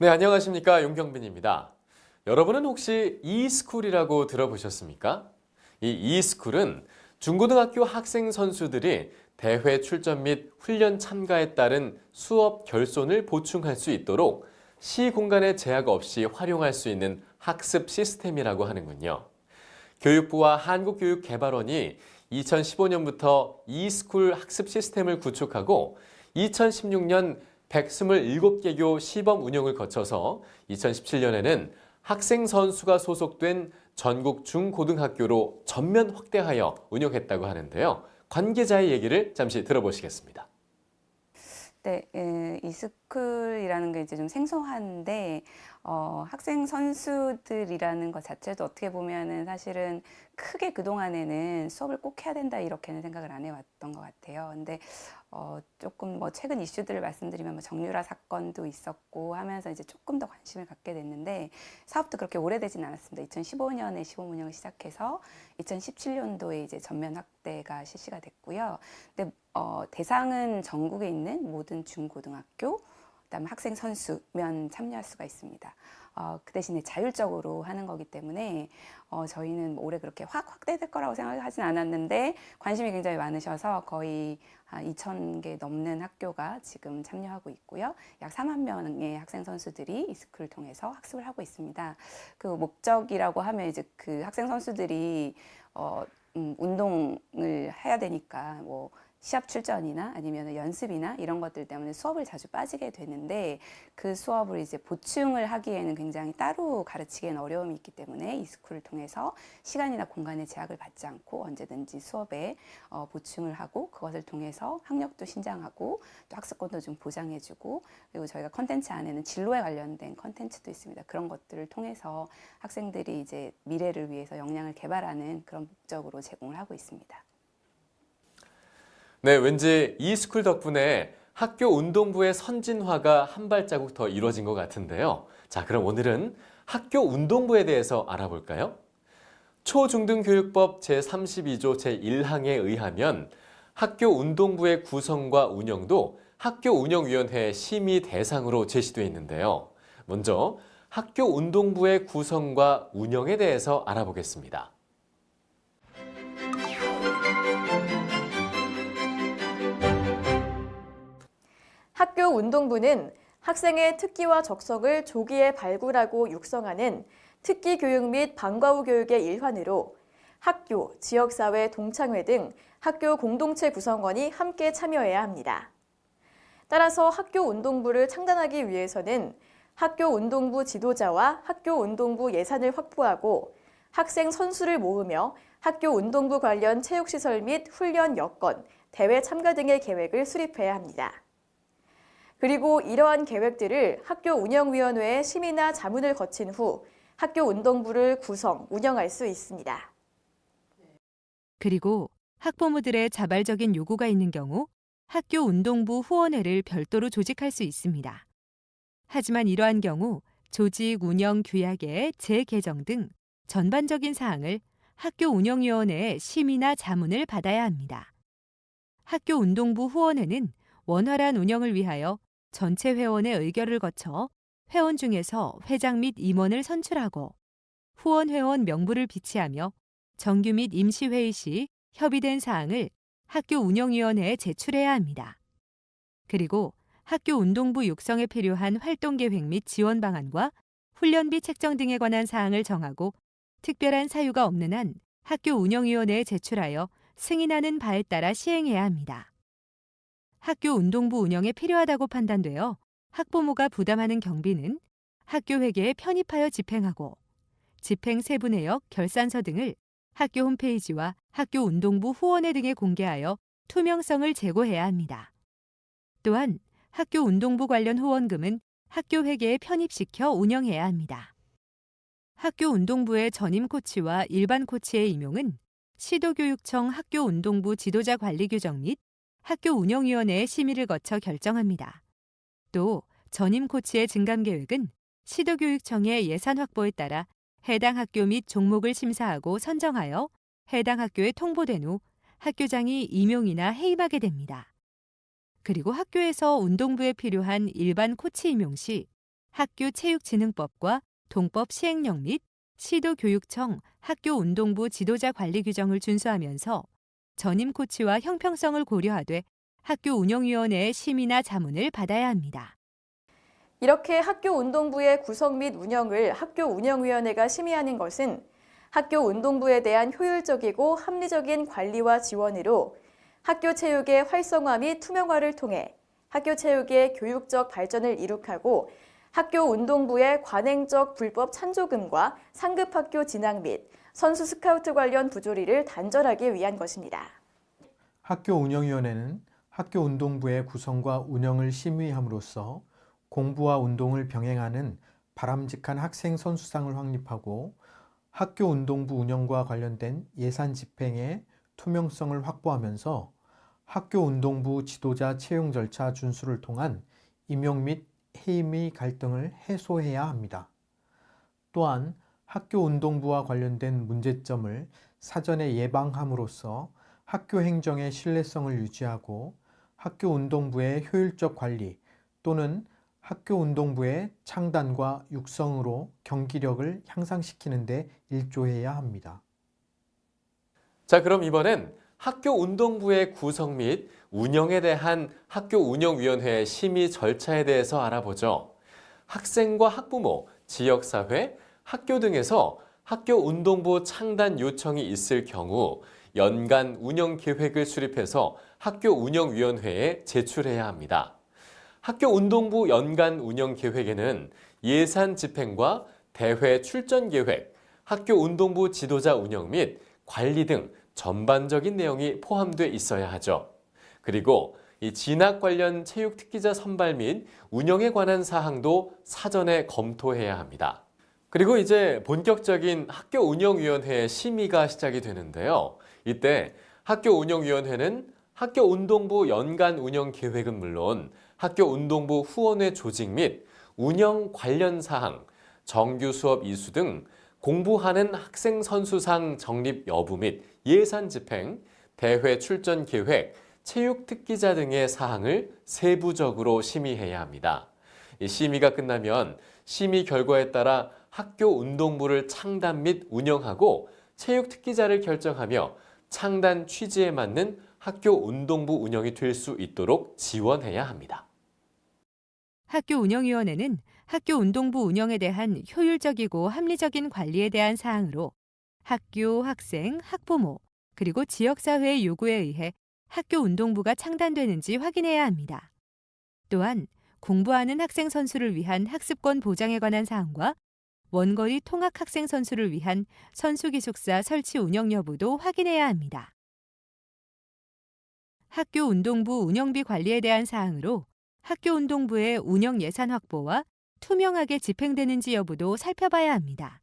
네, 안녕하십니까. 용경빈입니다. 여러분은 혹시 e스쿨이라고 들어보셨습니까? 이 e스쿨은 중고등학교 학생 선수들이 대회 출전 및 훈련 참가에 따른 수업 결손을 보충할 수 있도록 시 공간의 제약 없이 활용할 수 있는 학습 시스템이라고 하는군요. 교육부와 한국교육개발원이 2015년부터 e스쿨 학습 시스템을 구축하고 2016년 127개교 시범 운영을 거쳐서 2017년에는 학생 선수가 소속된 전국 중고등학교로 전면 확대하여 운영했다고 하는데요. 관계자의 얘기를 잠시 들어보시겠습니다. 네, 예, 이스쿨이라는 게 이제 좀 생소한데 어, 학생 선수들이라는 것 자체도 어떻게 보면은 사실은 크게 그 동안에는 수업을 꼭 해야 된다 이렇게는 생각을 안 해왔던 것 같아요. 근데 어, 조금 뭐 최근 이슈들을 말씀드리면 뭐 정유라 사건도 있었고 하면서 이제 조금 더 관심을 갖게 됐는데 사업도 그렇게 오래되진 않았습니다. 2015년에 시범 운영을 시작해서 2017년도에 이제 전면 확대가 실시가 됐고요. 근데 어, 대상은 전국에 있는 모든 중고등학교, 그다음 학생 선수면 참여할 수가 있습니다. 어, 그 대신에 자율적으로 하는 거기 때문에 어, 저희는 뭐 올해 그렇게 확 확대될 거라고 생각하진 않았는데 관심이 굉장히 많으셔서 거의 한 2,000개 넘는 학교가 지금 참여하고 있고요. 약 4만 명의 학생 선수들이 이 스쿨을 통해서 학습을 하고 있습니다. 그 목적이라고 하면 이제 그 학생 선수들이 어, 음, 운동을 해야 되니까 뭐 시합 출전이나 아니면 연습이나 이런 것들 때문에 수업을 자주 빠지게 되는데 그 수업을 이제 보충을 하기에는 굉장히 따로 가르치기에는 어려움이 있기 때문에 이 스쿨을 통해서 시간이나 공간의 제약을 받지 않고 언제든지 수업에 어, 보충을 하고 그것을 통해서 학력도 신장하고 또 학습권도 좀 보장해주고 그리고 저희가 컨텐츠 안에는 진로에 관련된 컨텐츠도 있습니다. 그런 것들을 통해서 학생들이 이제 미래를 위해서 역량을 개발하는 그런 목적으로 제공을 하고 있습니다. 네, 왠지 e스쿨 덕분에 학교 운동부의 선진화가 한 발자국 더 이루어진 것 같은데요. 자, 그럼 오늘은 학교 운동부에 대해서 알아볼까요? 초중등교육법 제32조 제1항에 의하면 학교 운동부의 구성과 운영도 학교 운영위원회 심의 대상으로 제시되어 있는데요. 먼저 학교 운동부의 구성과 운영에 대해서 알아보겠습니다. 학교 운동부는 학생의 특기와 적성을 조기에 발굴하고 육성하는 특기 교육 및 방과 후 교육의 일환으로 학교, 지역사회, 동창회 등 학교 공동체 구성원이 함께 참여해야 합니다. 따라서 학교 운동부를 창단하기 위해서는 학교 운동부 지도자와 학교 운동부 예산을 확보하고 학생 선수를 모으며 학교 운동부 관련 체육시설 및 훈련 여건, 대회 참가 등의 계획을 수립해야 합니다. 그리고 이러한 계획들을 학교 운영위원회의 심의나 자문을 거친 후 학교 운동부를 구성, 운영할 수 있습니다. 그리고 학부모들의 자발적인 요구가 있는 경우 학교 운동부 후원회를 별도로 조직할 수 있습니다. 하지만 이러한 경우 조직 운영 규약의 재개정 등 전반적인 사항을 학교 운영위원회의 심의나 자문을 받아야 합니다. 학교 운동부 후원회는 원활한 운영을 위하여 전체 회원의 의결을 거쳐 회원 중에서 회장 및 임원을 선출하고 후원 회원 명부를 비치하며 정규 및 임시회의 시 협의된 사항을 학교 운영위원회에 제출해야 합니다. 그리고 학교 운동부 육성에 필요한 활동 계획 및 지원 방안과 훈련비 책정 등에 관한 사항을 정하고 특별한 사유가 없는 한 학교 운영위원회에 제출하여 승인하는 바에 따라 시행해야 합니다. 학교 운동부 운영에 필요하다고 판단되어 학부모가 부담하는 경비는 학교 회계에 편입하여 집행하고 집행 세부 내역, 결산서 등을 학교 홈페이지와 학교 운동부 후원회 등에 공개하여 투명성을 제고해야 합니다. 또한 학교 운동부 관련 후원금은 학교 회계에 편입시켜 운영해야 합니다. 학교 운동부의 전임 코치와 일반 코치의 임용은 시도교육청 학교 운동부 지도자 관리 규정 및 학교 운영위원회의 심의를 거쳐 결정합니다. 또 전임 코치의 증감 계획은 시도교육청의 예산 확보에 따라 해당 학교 및 종목을 심사하고 선정하여 해당 학교에 통보된 후 학교장이 임용이나 해임하게 됩니다. 그리고 학교에서 운동부에 필요한 일반 코치 임용 시 학교 체육진흥법과 동법 시행령 및 시도교육청 학교 운동부 지도자 관리 규정을 준수하면서 전임 코치와 형평성을 고려하되 학교 운영위원회의 심의나 자문을 받아야 합니다. 이렇게 학교 운동부의 구성 및 운영을 학교 운영위원회가 심의하는 것은 학교 운동부에 대한 효율적이고 합리적인 관리와 지원으로 학교 체육의 활성화 및 투명화를 통해 학교 체육의 교육적 발전을 이룩하고 학교 운동부의 관행적 불법 찬조금과 상급 학교 진학 및 선수 스카우트 관련 부조리를 단절하기 위한 것입니다. 학교 운영위원회는 학교 운동부의 구성과 운영을 심의함으로써 공부와 운동을 병행하는 바람직한 학생 선수상을 확립하고 학교 운동부 운영과 관련된 예산 집행의 투명성을 확보하면서 학교 운동부 지도자 채용 절차 준수를 통한 임용 및 해임의 갈등을 해소해야 합니다. 또한 학교 운동부와 관련된 문제점을 사전에 예방함으로써 학교 행정의 신뢰성을 유지하고 학교 운동부의 효율적 관리 또는 학교 운동부의 창단과 육성으로 경기력을 향상시키는 데 일조해야 합니다. 자, 그럼 이번엔 학교 운동부의 구성 및 운영에 대한 학교 운영위원회의 심의 절차에 대해서 알아보죠. 학생과 학부모, 지역사회, 학교 등에서 학교 운동부 창단 요청이 있을 경우 연간 운영 계획을 수립해서 학교 운영위원회에 제출해야 합니다. 학교 운동부 연간 운영 계획에는 예산 집행과 대회 출전 계획, 학교 운동부 지도자 운영 및 관리 등 전반적인 내용이 포함되어 있어야 하죠. 그리고 이 진학 관련 체육 특기자 선발 및 운영에 관한 사항도 사전에 검토해야 합니다. 그리고 이제 본격적인 학교 운영위원회 심의가 시작이 되는데요. 이때 학교 운영위원회는 학교 운동부 연간 운영 계획은 물론 학교 운동부 후원회 조직 및 운영 관련 사항, 정규 수업 이수 등 공부하는 학생 선수상 적립 여부 및 예산 집행, 대회 출전 계획, 체육 특기자 등의 사항을 세부적으로 심의해야 합니다. 이 심의가 끝나면 심의 결과에 따라 학교 운동부를 창단 및 운영하고 체육 특기자를 결정하며 창단 취지에 맞는 학교 운동부 운영이 될 수 있도록 지원해야 합니다. 학교 운영위원회는 학교 운동부 운영에 대한 효율적이고 합리적인 관리에 대한 사항으로 학교, 학생, 학부모, 그리고 지역사회의 요구에 의해 학교 운동부가 창단되는지 확인해야 합니다. 또한 공부하는 학생 선수를 위한 학습권 보장에 관한 사항과 원거리 통학 학생 선수를 위한 선수 기숙사 설치 운영 여부도 확인해야 합니다. 학교 운동부 운영비 관리에 대한 사항으로 학교 운동부의 운영 예산 확보와 투명하게 집행되는지 여부도 살펴봐야 합니다.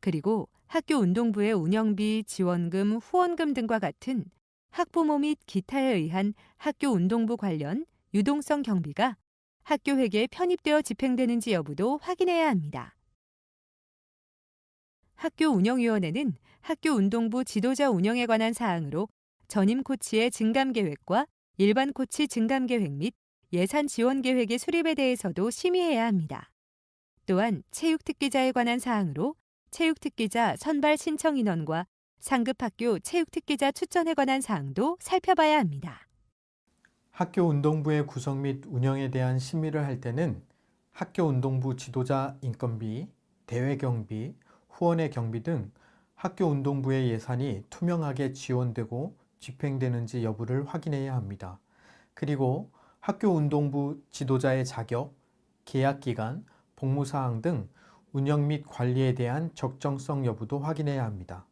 그리고 학교 운동부의 운영비, 지원금, 후원금 등과 같은 학부모 및 기타에 의한 학교 운동부 관련 유동성 경비가 학교 회계에 편입되어 집행되는지 여부도 확인해야 합니다. 학교 운영위원회는 학교 운동부 지도자 운영에 관한 사항으로 전임 코치의 증감 계획과 일반 코치 증감 계획 및 예산 지원 계획의 수립에 대해서도 심의해야 합니다. 또한 체육 특기자에 관한 사항으로 체육 특기자 선발 신청 인원과 상급 학교 체육 특기자 추천에 관한 사항도 살펴봐야 합니다. 학교 운동부의 구성 및 운영에 대한 심의를 할 때는 학교 운동부 지도자 인건비, 대회 경비, 후원의 경비 등 학교 운동부의 예산이 투명하게 지원되고 집행되는지 여부를 확인해야 합니다. 그리고 학교 운동부 지도자의 자격, 계약 기간, 복무 사항 등 운영 및 관리에 대한 적정성 여부도 확인해야 합니다.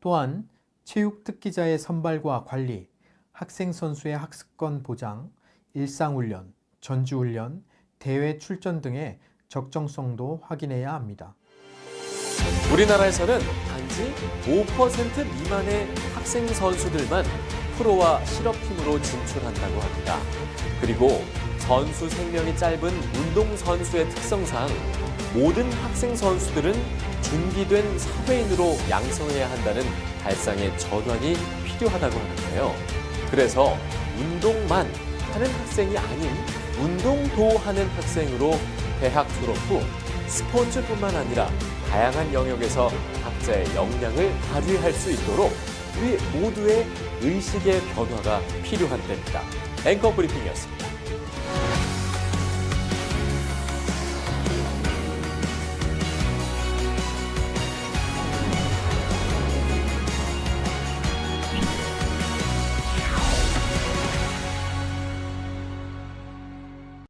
또한 체육 특기자의 선발과 관리, 학생 선수의 학습권 보장, 일상훈련, 전주훈련, 대회 출전 등의 적정성도 확인해야 합니다. 우리나라에서는 단지 5% 미만의 학생 선수들만 프로와 실업팀으로 진출한다고 합니다. 그리고 선수 생명이 짧은 운동 선수의 특성상 모든 학생 선수들은 준비된 사회인으로 양성해야 한다는 발상의 전환이 필요하다고 하는데요. 그래서 운동만 하는 학생이 아닌 운동도 하는 학생으로 대학 졸업 후 스포츠뿐만 아니라 다양한 영역에서 각자의 역량을 발휘할 수 있도록 우리 모두의 의식의 변화가 필요한 때입니다. 앵커 브리핑이었습니다.